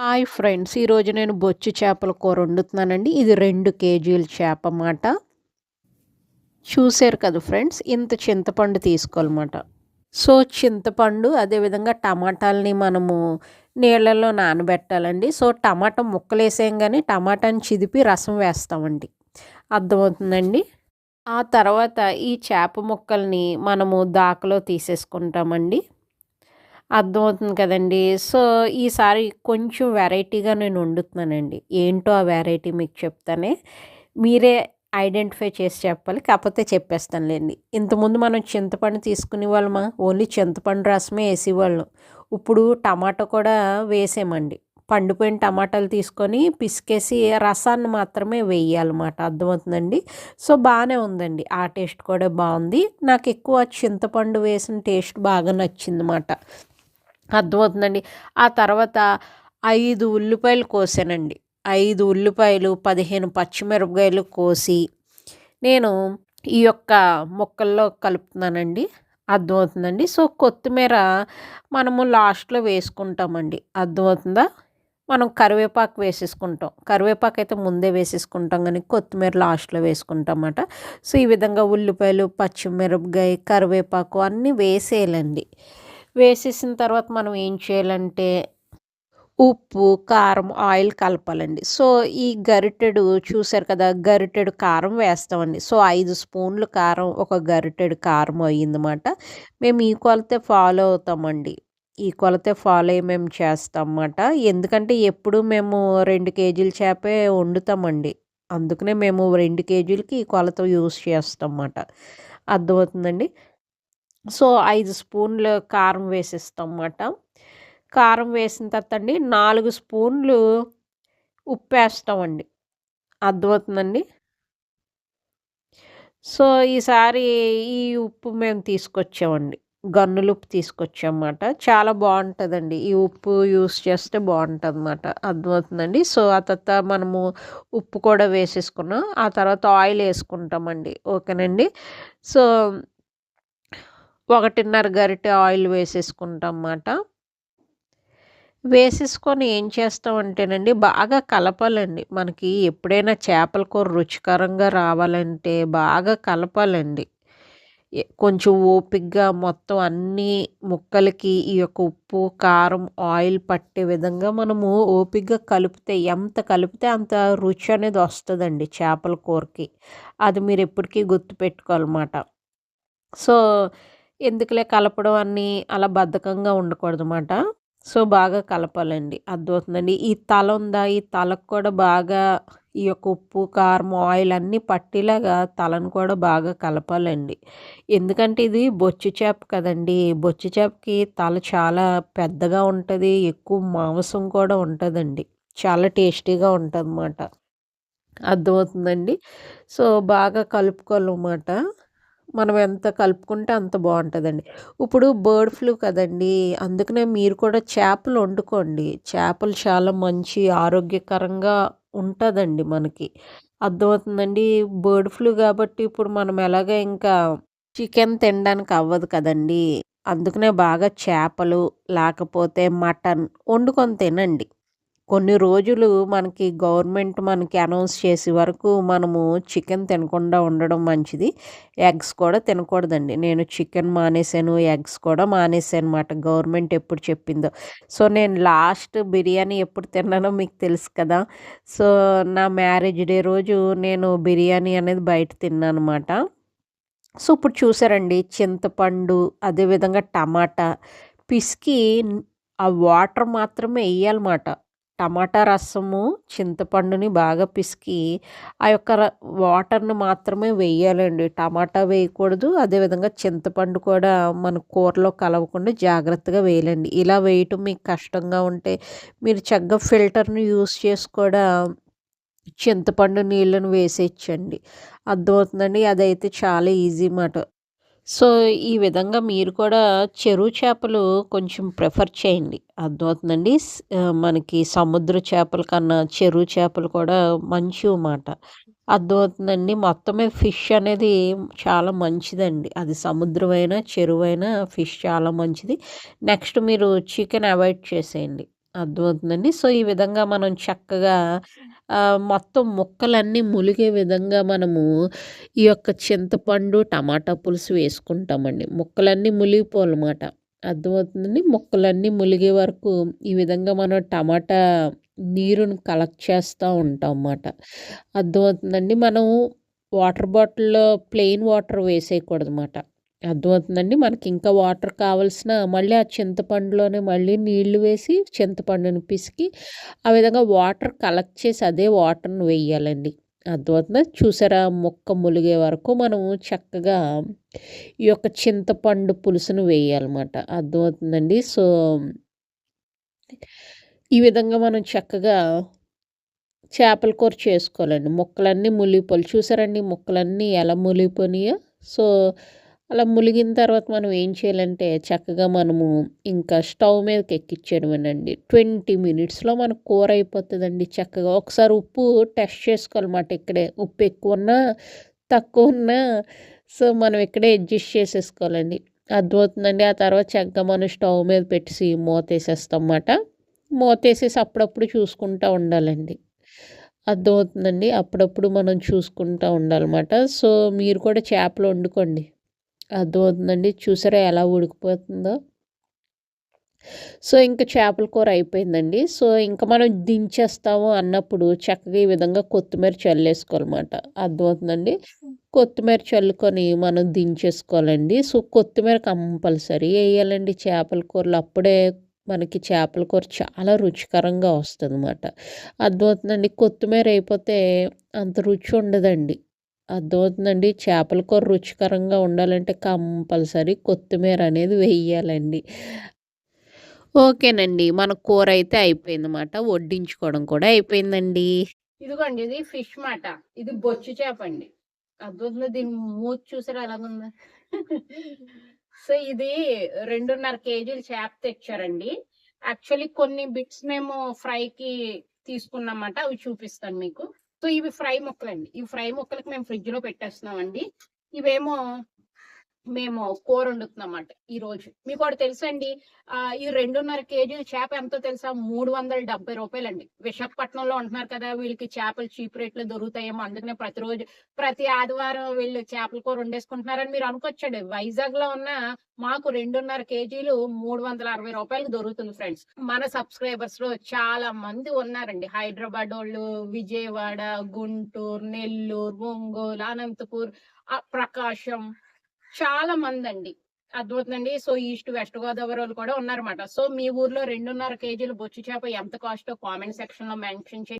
Hi friends ఈరోజు నేను బొచ్చు చేపల కూర వండుతున్నానండి. ఇది రెండు కేజీల చేప అన్నమాట. చూసారు కదా ఫ్రెండ్స్ ఇంత చింతపండు తీసుకోవాలన్నమాట. సో చింతపండు అదేవిధంగా టమాటాలని మనము నీళ్ళల్లో నానబెట్టాలండి. సో టమాటా ముక్కలు వేసాం కానీ టమాటాని చిదిపి రసం వేస్తామండి. అర్థమవుతుందండి? ఆ తర్వాత ఈ చేప ముక్కల్ని మనము దాకలో తీసేసుకుంటామండి. అర్థమవుతుంది కదండి. సో ఈసారి కొంచెం వెరైటీగా నేను వండుతున్నానండి. ఏంటో ఆ వెరైటీ మీకు చెప్తానే. మీరే ఐడెంటిఫై చేసి చెప్పాలి కాకపోతే చెప్పేస్తానులేండి. ఇంతకుముందు మనం చింతపండు తీసుకునే వాళ్ళమా? ఓన్లీ చింతపండు రసమే వేసేవాళ్ళం. ఇప్పుడు టమాటో కూడా వేసామండి. పండిపోయిన టమాటాలు తీసుకొని పిసికేసి రసాన్ని మాత్రమే వేయాలన్నమాట. అర్థమవుతుందండి? సో బాగానే ఉందండి. ఆ టేస్ట్ కూడా బాగుంది. నాకు ఎక్కువ చింతపండు వేసిన టేస్ట్ బాగా నచ్చిందన్నమాట. అర్థమవుతుందండి. ఆ తర్వాత ఐదు ఉల్లిపాయలు కోసానండి. ఐదు ఉల్లిపాయలు పదిహేను పచ్చిమిరపకాయలు కోసి నేను ఈ యొక్క ముక్కల్లో కలుపుతున్నానండి. అర్థమవుతుందండి? సో కొత్తిమీర మనము లాస్ట్లో వేసుకుంటామండి. అర్థమవుతుందా? మనం కరివేపాకు వేసేసుకుంటాం. కరివేపాకు అయితే ముందే వేసేసుకుంటాం కానీ కొత్తిమీర లాస్ట్లో వేసుకుంటాం అన్నమాట సో ఈ విధంగా ఉల్లిపాయలు పచ్చిమిరపకాయ కరివేపాకు అన్నీ వేసేయాలండి. వేసేసిన తర్వాత మనం ఏం చేయాలంటే ఉప్పు కారం ఆయిల్ కలపాలండి. సో ఈ గరిటెడు చూసారు కదా గరిటెడు కారం వేస్తామండి. సో ఐదు స్పూన్లు కారం ఒక గరిటెడు కారం అయ్యిందన్నమాట. మేము ఈ కొలతే ఫాలో అవుతామండి. ఈ కొలతే ఫాలో అయ్యి మేము చేస్తాం అన్నమాట ఎందుకంటే ఎప్పుడు మేము రెండు కేజీల చేపే వండుతామండి. అందుకనే మేము రెండు కేజీలకి ఈ కొలత యూస్ చేస్తాం అన్నమాట అర్థమవుతుందండి? సో ఐదు స్పూన్లు కారం వేసిస్తాం అన్నమాట కారం వేసిన తర్వాత అండి నాలుగు స్పూన్లు ఉప్పు వేస్తామండి అర్థమవుతుందండి? సో ఈసారి ఈ ఉప్పు మేము తీసుకొచ్చామండి. గన్నులు ఉప్పు తీసుకొచ్చామన్నమాట. చాలా బాగుంటుందండి. ఈ ఉప్పు యూస్ చేస్తే బాగుంటుంది అన్నమాట అర్థమవుతుందండి? సో ఆ తర్వాత మనము ఉప్పు కూడా వేసేసుకున్నాం. ఆ తర్వాత ఆయిల్ వేసుకుంటామండి. ఓకేనండి? సో ఒకటిన్నర గరిటె ఆయిల్ వేసేసుకుంటాం అన్నమాట వేసేసుకొని ఏం చేస్తామంటేనండి బాగా కలపాలండి. మనకి ఎప్పుడైనా చేపల కూర రుచికరంగా రావాలంటే బాగా కలపాలండి. కొంచెం ఓపిగ్గా మొత్తం అన్ని ముక్కలకి ఈ యొక్క ఉప్పు కారం ఆయిల్ పట్టే విధంగా మనము ఓపిగ్గా కలిపితే ఎంత కలిపితే అంత రుచి అనేది వస్తుందండి చేపల కూరకి. అది మీరు ఎప్పటికీ గుర్తుపెట్టుకోవాలన్నమాట. సో ఎందుకులే కలపడం అన్నీ అలా బద్ధకంగా ఉండకూడదు అన్నమాట సో బాగా కలపాలండి. అర్థమవుతుందండి. ఈ తల ఉందా? ఈ తలకు కూడా బాగా ఈ యొక్క ఉప్పు కారం ఆయిల్ అన్నీ పట్టేలాగా తలను కూడా బాగా కలపాలండి. ఎందుకంటే ఇది బొచ్చు చేప కదండి. బొచ్చు చేపకి తల చాలా పెద్దగా ఉంటుంది. ఎక్కువ మాంసం కూడా ఉంటుందండి. చాలా టేస్టీగా ఉంటుంది అన్నమాట అర్థమవుతుందండి? సో బాగా కలుపుకోవాలన్నమాట. మనం ఎంత కలుపుకుంటే అంత బాగుంటుందండి. ఇప్పుడు బర్డ్ ఫ్లూ కదండి అందుకనే మీరు కూడా చేపలు వండుకోండి. చేపలు చాలా మంచి ఆరోగ్యకరంగా ఉంటుందండి మనకి. అర్థమవుతుందండి? బర్డ్ ఫ్లూ కాబట్టి ఇప్పుడు మనం ఎలాగ ఇంకా చికెన్ తినడానికి అవ్వదు కదండి. అందుకనే బాగా చేపలు లేకపోతే మటన్ వండుకొని తినండి. కొన్ని రోజులు మనకి గవర్నమెంట్ మనకి అనౌన్స్ చేసే వరకు మనము చికెన్ తినకుండా ఉండడం మంచిది. ఎగ్స్ కూడా తినకూడదండి. నేను చికెన్ మానేసాను ఎగ్స్ కూడా మానేశాను అనమాట గవర్నమెంట్ ఎప్పుడు చెప్పిందో. సో నేను లాస్ట్ బిర్యానీ ఎప్పుడు తిన్నానో మీకు తెలుసు కదా. సో నా మ్యారేజ్ డే రోజు నేను బిర్యానీ అనేది బయట తిన్నాను అనమాట సో ఇప్పుడు చూసారండి చింతపండు అదేవిధంగా టమాటా పిసికి ఆ వాటర్ మాత్రమే వేయాలన్నమాట టమాటా రసము చింతపండుని బాగా పిసికి ఆ యొక్క వాటర్ని మాత్రమే వేయాలండి. టమాటా వేయకూడదు. అదేవిధంగా చింతపండు కూడా మన కూరలో కలవకుండా జాగ్రత్తగా వేయాలండి. ఇలా వేయటం మీకు కష్టంగా ఉంటే మీరు చక్కగా ఫిల్టర్ని యూస్ చేసి కూడా చింతపండు నీళ్ళను వేసేయచ్చండి. అర్థమవుతుందండి? అదైతే చాలా ఈజీ మాట. సో ఈ విధంగా మీరు కూడా చెరువు చేపలు కొంచెం ప్రిఫర్ చేయండి. అర్థమవుతుందండి? మనకి సముద్ర చేపల కన్నా చెరువు చేపలు కూడా మంచి మాట అర్థమవుతుందండి? మొత్తమే ఫిష్ అనేది చాలా మంచిదండి. అది సముద్రమైనా చెరువైన ఫిష్ చాలా మంచిది. నెక్స్ట్ మీరు చికెన్ అవాయిడ్ చేసేయండి. అర్థమవుతుందండి. సో, ఈ విధంగా మనం చక్కగా మొత్తం ముక్కలన్నీ ములిగే విధంగా మనము ఈ యొక్క చింతపండు, టమాటా పులుసు వేసుకుంటామండి. ముక్కలన్నీ ములిగిపోవాలన్నమాట అర్థమవుతుందండి. ముక్కలన్నీ ములిగే వరకు ఈ విధంగా మనం టమాటా నీరును కలెక్ట్ చేస్తూ ఉంటాం అన్నమాట అర్థమవుతుందండి. మనం వాటర్ బాటిల్‌లో ప్లెయిన్ వాటర్ వేసేయకూడదమాట. అర్థమవుతుందండి. మనకి ఇంకా వాటర్ కావాల్సిన మళ్ళీ ఆ చింతపండులోనే మళ్ళీ నీళ్ళు వేసి చింతపండుని పిసికి ఆ విధంగా వాటర్ కలెక్ట్ చేసి అదే వాటర్‌ని వేయాలండి. అర్థమవుతుందా? చూసారా ముక్క ములిగే వరకు మనము చక్కగా ఈ యొక్క చింతపండు పులుసును వేయాలన్నమాట అర్థమవుతుందండి. సో ఈ విధంగా మనం చక్కగా చేపల కూర చేసుకోవాలండి. ముక్కలన్నీ ములిగిపోవాలి. చూసారండి ముక్కలన్నీ ఎలా ములిగిపోయినాయో? సో, అలా ములిగిన తర్వాత మనం ఏం చేయాలంటే చక్కగా మనము ఇంకా స్టవ్ మీదకి ఎక్కిచ్చేయడమేనండి. 20 మినిట్స్‌లో మనకు కూర అయిపోతుందండి చక్కగా. ఒకసారి ఉప్పు టెస్ట్ చేసుకోవాలన్నమాట ఇక్కడే. ఉప్పు ఎక్కువ ఉన్నా తక్కువ ఉన్నా సో, మనం ఇక్కడే అడ్జస్ట్ చేసేసుకోవాలండి. అర్థమవుతుందండి. ఆ తర్వాత చక్కగా మనం స్టవ్ మీద పెట్టేసి మూతేసేస్తాం మాట. మూతేసేసి అప్పుడప్పుడు చూసుకుంటూ ఉండాలండి. అర్థమవుతుందండి. అప్పుడప్పుడు మనం చూసుకుంటూ ఉండాలమాట. సో, మీరు కూడా చేపలు వండుకోండి. అర్థమవుతుందండి. చూసారా ఎలా ఉడికిపోతుందో? సో, ఇంకా చేపల కూర అయిపోయిందండి. సో, ఇంకా మనం దించేస్తాము అన్నప్పుడు చక్కగా ఈ విధంగా కొత్తిమీర చల్లేసుకోవాలన్నమాట అర్థమవుతుందండి. కొత్తిమీర చల్లుకొని మనం దించేసుకోవాలండి. సో, కొత్తిమీర కంపల్సరీ వేయాలండి చేపల కూరలు అప్పుడే మనకి చేపల కూర చాలా రుచికరంగా వస్తుంది అన్నమాట అర్థమవుతుందండి. కొత్తిమీర అయిపోతే అంత రుచి ఉండదండి. అర్థమవుతుందండి. చేపల కూర రుచికరంగా ఉండాలంటే కంపల్సరీ కొత్తిమీర అనేది వేయాలండి ఓకేనండి. మన కూర అయితే అయిపోయిందన్నమాట వడ్డించుకోవడం కూడా అయిపోయిందండి. ఇదిగోండి ఇది ఫిష్ మాట. ఇది బొచ్చు చేప అండి అర్థమవుతుందా? దీని మూతి చూసారా ఎలాగుందో? సో, ఇది 2.5 కేజీలు చేప తెచ్చారండి. యాక్చువల్లీ కొన్ని బిట్స్ మేము ఫ్రైకి తీసుకున్నామాట. అవి చూపిస్తాను మీకు. సో, ఇవి ఫ్రై ముక్కలండి. ఈ ఫ్రై ముక్కలకి మేము ఫ్రిడ్జ్‌లో పెట్టేస్తున్నామండి. ఇవేమో మేము కూర వండుతున్నామంట ఈ రోజు మీకు ఒకటి తెలుసండి ఈ 2.5 కేజీల చేప ఎంతో తెలుసా? మూడు వందల రూ. 370 విశాఖపట్నంలో ఉంటున్నారు కదా! వీళ్ళకి చేపలు చీప్ రేట్లు దొరుకుతాయేమో అందుకనే ప్రతిరోజు ప్రతి ఆదివారం వీళ్ళు చేపల కూర వండేసుకుంటున్నారని మీరు అనుకోవచ్చండి. వైజాగ్‌లో ఉన్న మాకు 2.5 కేజీలు రూ. 360 దొరుకుతుంది ఫ్రెండ్స్. మన సబ్స్క్రైబర్స్లో చాలా మంది ఉన్నారండి. హైదరాబాద్ వాళ్ళు విజయవాడ, గుంటూరు, నెల్లూరు, ఒంగోలు, అనంతపూర్, ప్రకాశం చాలా మందండి. అద్భుతండి సో, ఈస్ట్, వెస్ట్ గోదావరి వాళ్ళు కూడా ఉన్నారన్నమాట. సో, మీ ఊర్లో రెండున్నర కేజీలు బొచ్చు చేప ఎంత కాస్టో కామెంట్ సెక్షన్లో మెన్షన్ చేయండి.